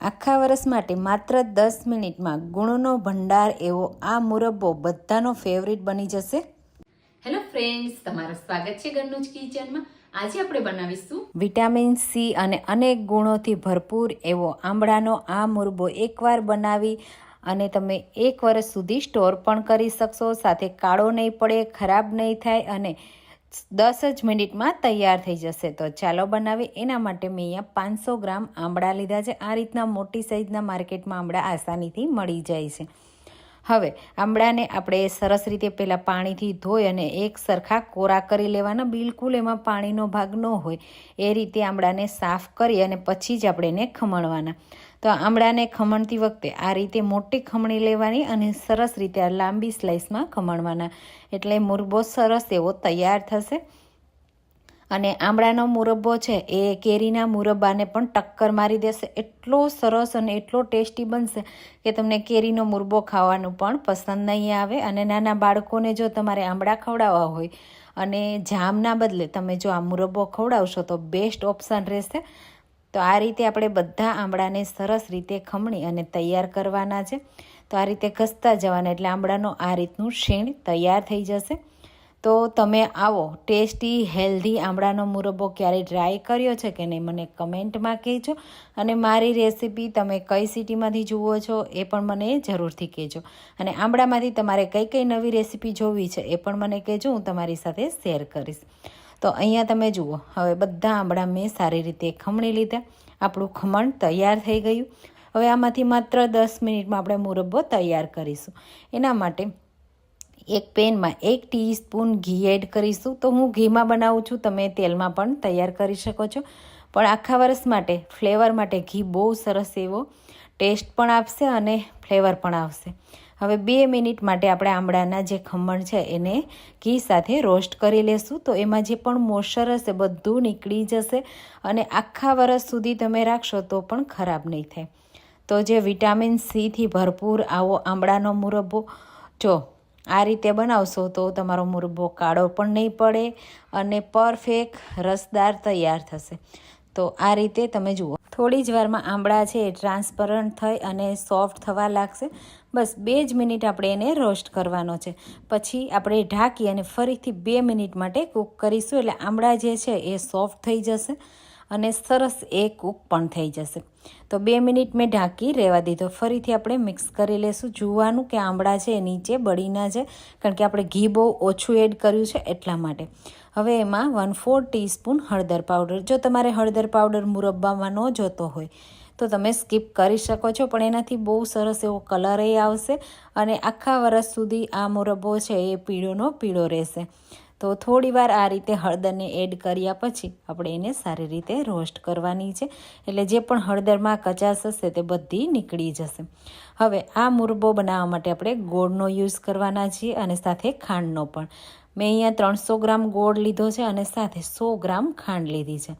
આખા વર્ષ માટે માત્ર દસ મિનિટમાં ગુણનો ભંડાર એવો આ મુરબ્બો બધાનો ફેવરિટ બની જશે? હેલો ફ્રેન્ડ્સ તમારું સ્વાગત છે ઘરનું જ કિચનમાં. આજે આપણે બનાવીશું વિટામિન સી અને અનેક ગુણોથી ભરપૂર એવો આંબળાનો આ મુરબ્બો એકવાર બનાવી અને તમે એક વર્ષ સુધી સ્ટોર પણ કરી શકશો. સાથે કાળો નહીં પડે ખરાબ નહીં થાય અને દસ જ મિનિટમાં તૈયાર થઈ જશે. તો ચાલો બનાવી એના માટે મેં અહીંયા પાંચસો ગ્રામ આંબળા લીધા છે. આ રીતના મોટી સાઈઝના માર્કેટમાં આંબળા આસાનીથી મળી જાય છે. હવે આંબળાને આપણે સરસ રીતે પહેલાં પાણીથી ધોઈ અને એક સરખા કોરા કરી લેવાના. બિલકુલ એમાં પાણીનો ભાગ ન હોય. એ રીતે આંબળાને સાફ કરી અને પછી જ આપણે એને ખમણવાના. તો આમળાને ખમણતી વખતે આ રીતે મોટી ખમણી લેવાની અને સરસ રીતે આ લાંબી સ્લાઇસમાં ખમણવાના. એટલે મુરબો સરસ એવો તૈયાર થશે. અને આમળાનો મુરબ્બો છે એ કેરીના મુરબ્બાને પણ ટક્કર મારી દેશે. એટલો સરસ અને એટલો ટેસ્ટી બનશે કે તમને કેરીનો મુરબ્બો ખાવાનું પણ પસંદ નહીં આવે. અને નાના બાળકોને જો તમારે આમળા ખવડાવવા હોય અને જામના બદલે તમે જો આ મુરબ્બો ખવડાવશો તો બેસ્ટ ઓપ્શન રહેશે. તો આ રીતે આપણે બધા આંબળાને સરસ રીતે ખમણી અને તૈયાર કરવાના છે. તો આ રીતે ઘસતા જવાના, એટલે આંબળાનો આ રીતનું શેણ તૈયાર થઈ જશે. તો તમે આવો, ટેસ્ટી, હેલ્ધી આંબળાનો મુરબ્બો ક્યારેય ટ્રાય કર્યો છે કે નહીં મને કમેન્ટમાં કહેજો. અને મારી રેસીપી તમે કઈ સિટીમાંથી જુઓ છો એ પણ મને જરૂરથી કહેજો. અને આંબળામાંથી તમારે કઈ કઈ નવી રેસીપી જોવી છે એ પણ મને કહેજો, હું તમારી સાથે શેર કરીશ. તો અહીંયા તમે જુઓ, હવે બધા આંબળા મેં સારી રીતે ખમણી લીધા. આપણું ખમણ તૈયાર થઈ ગયું. હવે આમાંથી માત્ર દસ મિનિટમાં આપણે મુરબ્બો તૈયાર કરીશું. એના માટે એક પેનમાં એક ટીસ્પૂન ઘી એડ કરીશું. તો હું ઘીમાં બનાવું છું, તમે તેલમાં પણ તૈયાર કરી શકો છો. પણ આખા વર્ષ માટે, ફ્લેવર માટે ઘી બહુ સરસ એવો ટેસ્ટ પણ આપશે અને ફ્લેવર પણ આવશે હવે બે મિનિટ માટે આપણે આમળાના જે ખમણ છે એને ઘી સાથે રોસ્ટ કરી લેશું. તો એમાં જે પણ મોશર હશે બધું નીકળી જશે અને આખા વર્ષ સુધી તમે રાખશો તો પણ ખરાબ નહીં થાય. તો જે વિટામિન સીથી ભરપૂર આવો આમળાનો મુરબ્બો, જો આ રીતે બનાવશો તો તમારો મુરબ્બો કાળો પણ નહીં પડે અને પરફેક્ટ રસદાર તૈયાર થશે. તો આ રીતે તમે જુઓ. થોડી જ વારમાં આંબળા છે એ ટ્રાન્સપરન્ટ થઈ અને સોફ્ટ થવા લાગશે. બસ બે જ મિનિટ આપણે એને રોસ્ટ કરવાનો છે. પછી આપણે ઢાંકી અને ફરીથી બે મિનિટ માટે કૂક કરીશું. એટલે આંબળા જે છે એ સોફ્ટ થઈ જશે. અને સરસ એ કૂક પણ થઈ જશે. તો બે મિનિટ મેં ઢાંકી રહેવા દીધો. ફરીથી આપણે મિક્સ કરી લેશું. જોવાનું કે આંબળા છે એ નીચે બળી ના જાય, કારણ કે આપણે ઘી બહુ ઓછું એડ કર્યું છે એટલા માટે. હવે એમાં વન ફોર ટીસ્પૂન હળદર પાવડર જો તમારે હળદર પાવડર મુરબ્બામાં ન જોતો હોય, તો તમે સ્કીપ કરી શકો છો, પણ એનાથી બહુ સરસ એવો કલર આવશે અને આખા વર્ષ સુધી આ મુરબ્બો છે એ પીળોનો પીળો રહેશે. તો થોડીવાર આ રીતે હળદરને એડ કર્યા પછી આપણે એને સારી રીતે રોસ્ટ કરવાની છે. એટલે જે પણ હળદરમાં કચાશ હશે તે બધી નીકળી જશે. હવે આ મુરબો બનાવવા માટે આપણે ગોળનો યુઝ કરવાના છીએ અને સાથે ખાંડનો પણ. મેં અહીંયા ત્રણસો ગ્રામ ગોળ લીધો છે અને સાથે સો ગ્રામ ખાંડ લીધી છે.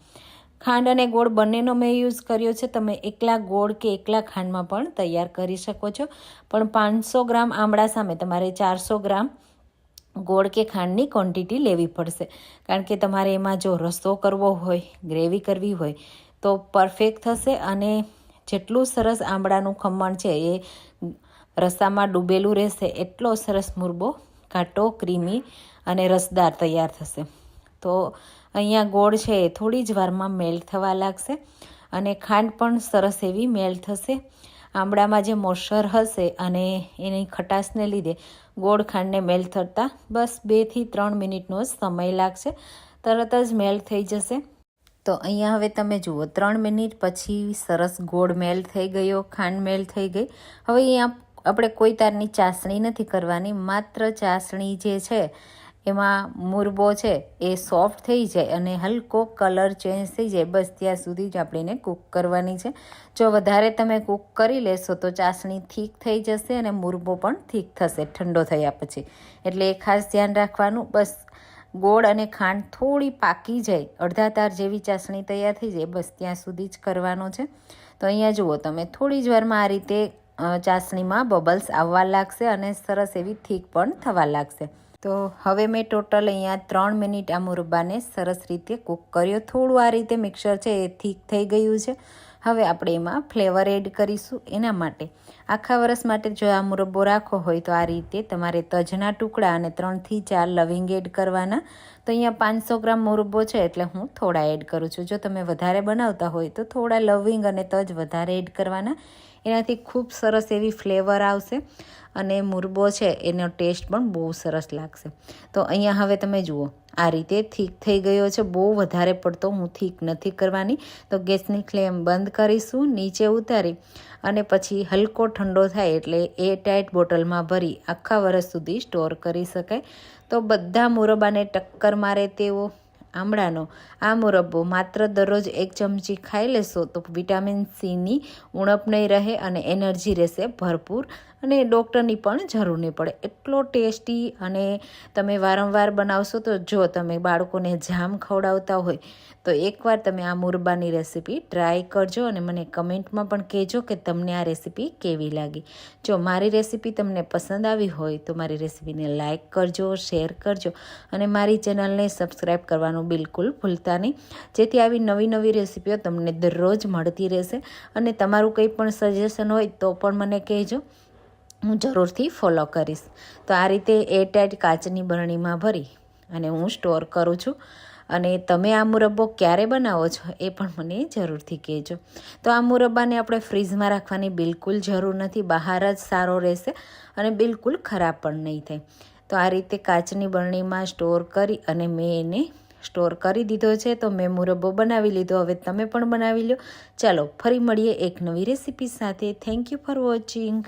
ખાંડ અને ગોળ બંનેનો મેં યુઝ કર્યો છે. તમે એકલા ગોળ કે એકલા ખાંડમાં પણ તૈયાર કરી શકો છો. પણ પાંચસો ગ્રામ આમળા સામે તમારે ચારસો ગ્રામ ગોળ કે ખાંડની ક્વોન્ટિટી લેવી પડશે. કારણ કે તમારે એમાં જો રસો કરવો હોય ગ્રેવી કરવી હોય, તો પરફેક્ટ થશે અને જેટલું સરસ આંબળાનું ખમણ છે એ રસામાં ડૂબેલું રહેશે, એટલો સરસ મુરબો ઘાટો ક્રીમી અને રસદાર તૈયાર થશે. તો અહીંયા ગોળ છે એ થોડી જ વારમાં મેલ્ટ થવા લાગશે અને ખાંડ પણ સરસ એવી મેલ્ટ થશે. આંબળામાં જે મોસર હશે અને એની ખટાશને લીધે ગોળ ખાંડને મેલ્ટ થતાં બસ બેથી ત્રણ મિનિટનો સમય લાગશે. તરત જ મેલ્ટ થઈ જશે. તો અહીંયા હવે તમે જુઓ, ત્રણ મિનિટ પછી સરસ ગોળ મેલ્ટ થઈ ગયો, ખાંડ મેલ્ટ થઈ ગઈ. હવે અહીંયા આપણે કોઈ તારની ચાસણી નથી કરવાની, માત્ર ચાસણી જે છે એમાં મુરબો છે એ સોફ્ટ થઈ જાય અને હલકો કલર ચેન્જ થઈ જાય. બસ ત્યાં સુધી જ આપણે એને કૂક કરવાની છે. જો વધારે તમે કૂક કરી લેશો તો ચાસણી થીક થઈ જશે અને મુરબો પણ થીક થશે, ઠંડો થયા પછી. એટલે એ ખાસ ધ્યાન રાખવાનું. બસ ગોળ અને ખાંડ થોડી પાકી જાય. અડધા તાર જેવી ચાસણી તૈયાર થઈ જાય. બસ ત્યાં સુધી જ કરવાનો છે. તો અહીંયા જુઓ તમે, થોડી જ વારમાં આ રીતે ચાસણીમાં બબલ્સ આવવા લાગશે અને સરસ એવી થીક પણ થવા લાગશે. તો હવે મેં ટોટલ અહીંયા ત્રણ મિનિટ આ મુરબ્બાને સરસ રીતે કૂક કર્યો. થોડું આ રીતે મિક્સર છે એ થીક થઈ ગયું છે. હવે આપણે એમાં ફ્લેવર એડ કરીશું. એના માટે આખા વર્ષ માટે જો આ મુરબ્બો રાખો હોય તો આ રીતે તમારે તજના ટુકડા અને ત્રણથી ચાર લવિંગ એડ કરવાના. તો અહીંયા પાંચસો ગ્રામ મુરબ્બો છે એટલે હું થોડા એડ કરું છું. જો તમે વધારે બનાવતા હોય તો થોડા લવિંગ અને તજ વધારે એડ કરવાના. એનાથી ખૂબ સરસ એવી ફ્લેવર આવશે અને મુરબો છે એનો ટેસ્ટ પણ બહુ સરસ લાગશે. તો અહીંયા હવે તમે જુઓ, આ રીતે થીક થઈ ગયો છે. બહુ વધારે પડતો હું થીક નથી કરવાની. તો ગેસની ફ્લેમ બંધ કરીશું, નીચે ઉતારી અને પછી હલકો ઠંડો થાય એટલે એ ટાઈટ બોટલમાં ભરી આખા વર્ષ સુધી સ્ટોર કરી શકાય. તો બધા મુરબાને ટક્કર મારે તેવો આમળાનો. આ મુરબ્બો માત્ર દરરોજ એક ચમચી ખાઈ લેશો તો વિટામિન સીની ઉણપ નહીં રહે અને એનર્જી રહેશે ભરપૂર અને ડૉક્ટરની પણ જરૂર નહીં પડે. એટલો ટેસ્ટી અને તમે વારંવાર બનાવશો તો જો તમે બાળકોને જામ ખવડાવતા હોય તો એકવાર તમે આ મુરબ્બાની રેસીપી ટ્રાય કરજો અને મને કમેન્ટમાં પણ કહેજો કે તમને આ રેસીપી કેવી લાગી. જો મારી રેસીપી તમને પસંદ આવી હોય તો મારી રેસીપીને લાઇક કરજો, શેર કરજો અને મારી ચેનલને સબસ્ક્રાઈબ કરવાનું બિલકુલ ભૂલતા નહીં. જેથી આવી નવી નવી રેસીપીઓ તમને દરરોજ મળતી રહેશે. અને તમારું કંઈ પણ સજેશન હોય તો પણ મને કહેજો. હું જરૂરથી ફોલો કરીશ. તો આ રીતે એરટાઈટ કાચની બરણીમાં ભરી અને હું સ્ટોર કરું છું. અને તમે આ મુરબ્બો ક્યારે બનાવો છો એ પણ મને જરૂરથી કહેજો. તો આ મુરબ્બાને આપણે ફ્રીઝમાં રાખવાની બિલકુલ જરૂર નથી. બહાર જ સારો રહેશે અને બિલકુલ ખરાબ પણ નહીં થાય. તો આ રીતે કાચની બરણીમાં સ્ટોર કરી અને મેં એને સ્ટોર કરી દીધો છે, તો મેં મુરબ્બો બનાવી લીધો, હવે તમે પણ બનાવી લો. ચાલો, ફરી મળીએ એક નવી રેસીપી સાથે. Thank you for watching